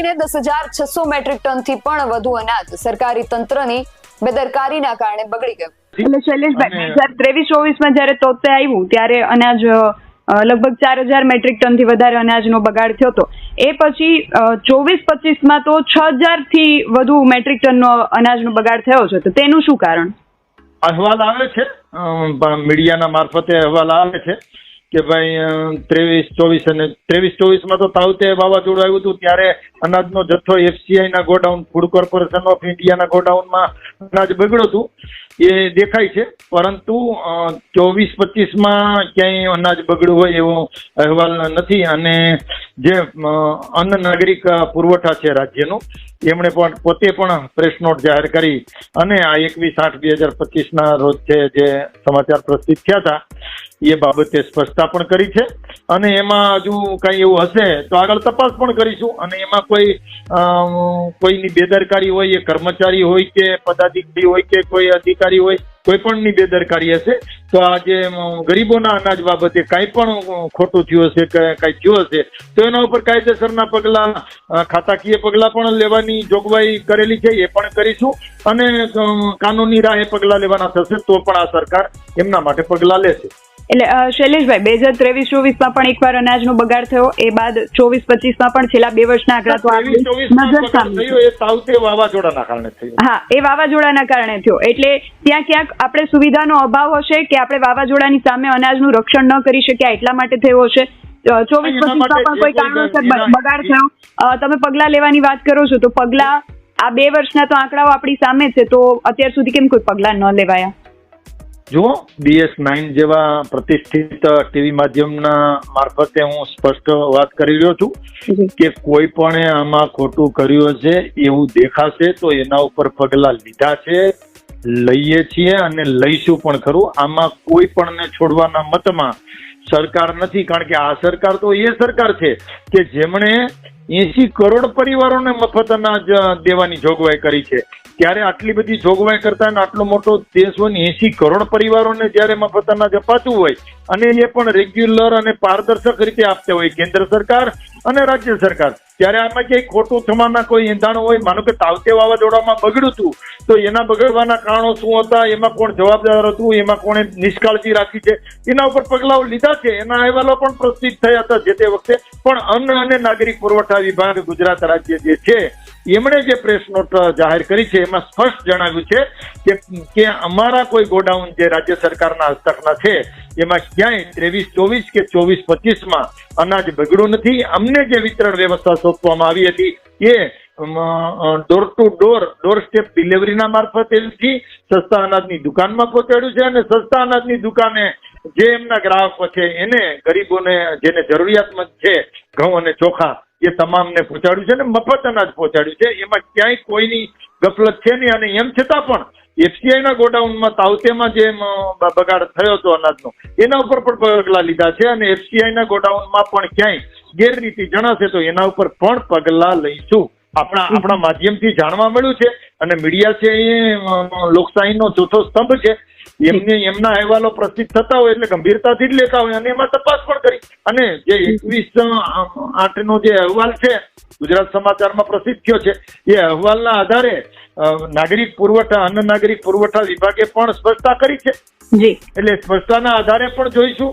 લઈને દસ હજાર છસો મેટ્રિક ટનથી પણ વધુ અનાજ સરકારી તંત્રની બેદરકારીના કારણે બગડી ગયું. એટલે શૈલેષભાઈ બે હજાર ત્રેવીસ ચોવીસમાં જ્યારે તોતે આવ્યું ત્યારે અનાજ લગભગ ચાર હજાર મેટ્રિક ટનથી વધારે અનાજનો બગાડ થયો હતો. એ પછી ચોવીસ પચીસમાં તો છ હજારથી વધુ મેટ્રિક ટનનો અનાજનો બગાડ થયો છે. તો તેનું શું કારણ? અહેવાલ આવે છે મીડિયાના મારફતે અહેવાલ આવે છે. કે ભાઈ ત્રેવીસ, ચોવીસ અને ત્રેવીસ, ચોવીસમાં તો તાવતે વાવાઝોડું આવ્યું હતું, ત્યારે અનાજનો જથ્થો એફસીઆઈ ના ગોડાઉન ફૂડ કોર્પોરેશન ઓફ ઇન્ડિયાના ગોડાઉનમાં અનાજ બગડ્યું હતું. એ દેખાય છે, પરંતુ ચોવીસ, પચીસમાં ક્યાંય અનાજ બગડ્યું હોય એવો અહેવાલ નથી. અને જે અન્ન નાગરિક પુરવઠા છે રાજ્યનું એમણે પણ પોતે પણ પ્રેસ નોટ જાહેર કરી અને આ એકવીસ આઠ બે હજાર પચીસના રોજ છે જે સમાચાર પ્રસ્તુત થયા હતા, એ બાબતે સ્પષ્ટતા પણ કરી છે. અને એમાં હજુ કઈ એવું હશે તો આગળ તપાસ પણ કરીશું. અને એમાં કોઈ કોઈની બેદરકારી હોય, એ કર્મચારી હોય કે પદાધિકારી હોય કે કોઈ અધિકારી હોય કોઈ પણની બેદરકારી હશે? તો આ ગરીબોના અનાજ બાબતે કાંઈ પણ ખોટું થયું હશે કે કાંઈ થયું હશે, તો એના ઉપર કાયદેસરના પગલાં ખાતાકીય પગલાં પણ લેવાની જોગવાઈ કરેલી છે, એ પણ કરીશું. અને કાનૂની રાહે પગલાં લેવાના થશે તો પણ આ સરકાર એમના માટે પગલાં લેશે. એટલે શૈલેષભાઈ બે હજાર ત્રેવીસ ચોવીસમાં પણ એકવાર અનાજનો બગાડ થયો. એ બાદ ચોવીસ પચીસમાં પણ છેલ્લા બે વર્ષના આંકડા તો નજર સામે એ તાવતે વાવાઝોડાના કારણે થયું. હા એ વાવાઝોડાના કારણે થયો. એટલે ત્યાં ક્યાંક આપણે સુવિધાનો અભાવ હશે કે આપણે વાવાઝોડાની સામે અનાજનું રક્ષણ ન કરી શક્યા એટલા માટે થયો હશે. ચોવીસ પચીસમાં પણ કોઈ કારણોસર બગાડ થયો. તમે પગલાં લેવાની વાત કરો છો તો પગલાં આ બે વર્ષના તો આંકડાઓ આપણી સામે છે તો અત્યાર સુધી કેમ કોઈ પગલાં ન લેવાયા? જુઓ બીએસ નાઇન જેવા પ્રતિષ્ઠિત ટીવી માધ્યમના મારફતે હું સ્પષ્ટ વાત કરી રહ્યો છું કે કોઈ પણ આમાં ખોટું કર્યું હશે એવું દેખાશે તો એના ઉપર પગલા લીધા છે લઈએ છીએ અને લઈશું પણ ખરું. આમાં કોઈ પણને છોડવાના મતમાં સરકાર નથી કારણ કે આ સરકાર તો એ સરકાર છે કે જેમણે એસી કરોડ પરિવારોને મફત અનાજ દેવાની જોગવાઈ કરી છે. ત્યારે આટલી બધી જોગવાઈ કરતા આટલો મોટો દેશોની એસી કરોડ પરિવારોને જ્યારે મફત અનાજ અપાતું હોય અને એ પણ રેગ્યુલર અને પારદર્શક રીતે આપતા હોય કેન્દ્ર સરકાર અને રાજ્ય સરકાર. ત્યારે આમાં ક્યાંય ખોટું થવાના કોઈ એંધાણો હોય, માનો કે તાવતે વાવાઝોડામાં બગડ્યું હતું તો એના બગડવાના કારણો શું હતા, એમાં કોણ જવાબદાર હતું, એમાં કોણે નિષ્કાળજી રાખી છે, એના ઉપર પગલાઓ લીધા છે. એના અહેવાલો પણ પ્રસ્તુત થયા હતા જે તે વખતે. પણ અન્ન અને નાગરિક પુરવઠા વિભાગ, ગુજરાત રાજ્ય જે છે, એમણે જે પ્રેસ નોટ જાહેર કરી છે, એમાં સ્પષ્ટ જણાવ્યું છે કે અમારા કોઈ ગોડાઉન જે રાજ્ય સરકારના હસ્તકના છે, એમાં ક્યાંય ત્રેવીસ, ચોવીસ કે ચોવીસ, પચીસમાં અનાજ બગડ્યું નથી. અમને જે વિતરણ વ્યવસ્થા સોંપવામાં આવી હતી, એ door to door door step ડિલિવરીના મારફતેથી સસ્તા અનાજની દુકાનમાં પહોંચાડ્યું છે અને સસ્તા અનાજની દુકાને જે એમના ગ્રાહકો છે, એને ગરીબોને, જેને જરૂરિયાતમંદ છે, ઘઉં અને ચોખા એ તમામને પહોંચાડ્યું છે ને મફત અનાજ પહોંચાડ્યું છે. એમાં ક્યાંય કોઈની ગફલત છે નહીં અને એમ છતાં પણ એફસીઆઈના ગોડાઉનમાં તાવતેમાં જે બગાડ થયો હતો અનાજનો, એના ઉપર પણ પગલા લીધા છે અને એફસીઆઈ ના ગોડાઉનમાં પણ ક્યાંય ગેરરીતિ જણાશે તો એના ઉપર પણ પગલા લઈશું. આપણા આપણા માધ્યમથી જાણવા મળ્યું છે અને મીડિયા છે એ લોકશાહીનો ચોથો સ્તંભ છે. એમને એમના અહેવાલો પ્રસિદ્ધ થતા હોય એટલે ગંભીરતાથી જ લેતા હોય અને એમાં તપાસ પણ કરી. અને જે એકવીસ આઠ નો જે અહેવાલ છે ગુજરાત સમાચારમાં પ્રસિદ્ધ થયો છે એ અહેવાલના આધારે નાગરિક પુરવઠા અન્ન નાગરિક પુરવઠા વિભાગે પણ સ્પષ્ટતા કરી છે. એટલે સ્પષ્ટતાના આધારે પણ જોઈશું.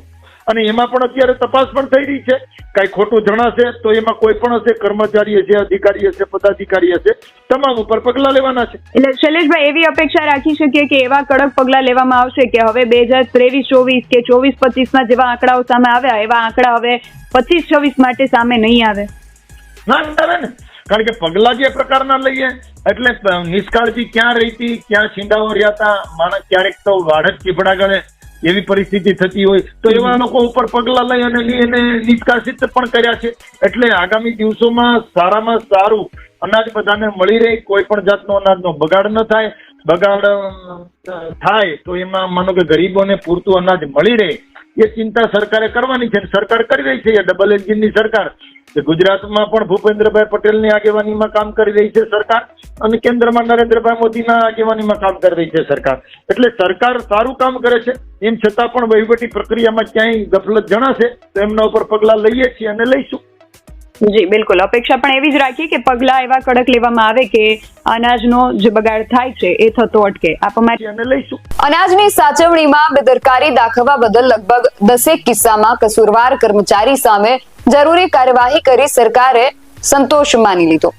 અને એમાં પણ અત્યારે તપાસ પણ થઈ રહી છે. કાંઈ ખોટું જણાશે તો એમાં કોઈ પણ હશે કર્મચારી હશે અધિકારી હશે પદાધિકારી હશે તમામ ઉપર પગલા લેવાના છે. એટલે શૈલેષભાઈ એવી અપેક્ષા રાખી શકીએ કે એવા કડક પગલાં લેવામાં આવશે કે હવે બે હજાર ત્રેવીસ ચોવીસ કે ચોવીસ પચીસમાં જેવા આંકડાઓ સામે આવ્યા એવા આંકડા હવે પચીસ છવ્વીસ માટે સામે નહીં આવે. ના આવે ને કારણ કે પગલા જે પ્રકારના લઈએ એટલે નિષ્કાળજી ક્યાં રહીતી ક્યાં છીંડાઓ રહ્યા હતા માણસ ક્યારેક તો વાડ જ ચીભડા ગળે એવી પરિસ્થિતિ થતી હોય તો એવા લોકો ઉપર પગલા લઈ અને એને નિષ્કાસિત પણ કર્યા છે. એટલે આગામી દિવસોમાં સારામાં સારું અનાજ બધાને મળી રહે કોઈ પણ જાતનો અનાજનો બગાડ ન થાય. બગાડ થાય તો એમાં માનો કે ગરીબોને પૂરતું અનાજ મળી રહે. એ ચિંતા સરકારે કરવાની છે સરકાર કરી રહી છે એ ડબલ એન્જિનની સરકાર. ગુજરાતમાં પણ ભૂપેન્દ્રભાઈ પટેલની આગેવાનીમાં કામ કરી રહી છે સરકાર અને કેન્દ્રમાં નરેન્દ્રભાઈ મોદીના આગેવાનીમાં કામ કરી રહી છે સરકાર. એટલે સરકાર સારું કામ કરે છે, એમ છતાં પણ વહીવટી પ્રક્રિયામાં ક્યાંય ગફલત જણાશે તો એમના ઉપર પગલાં લઈએ છીએ અને લઈશું. જી બિલકુલ. અપેક્ષા પણ એવી જ રાખીએ કે પગલા એવા કડક લેવામાં આવે કે અનાજનો જે બગાડ થાય છે એ થતો અટકે. અનાજની સાચવણીમાં બેદરકારી દાખવવા બદલ લગભગ દસેક કિસ્સામાં કસૂરવાર કર્મચારી સામે જરૂરી કાર્યવાહી કરી સરકારે સંતોષ માની લીધો.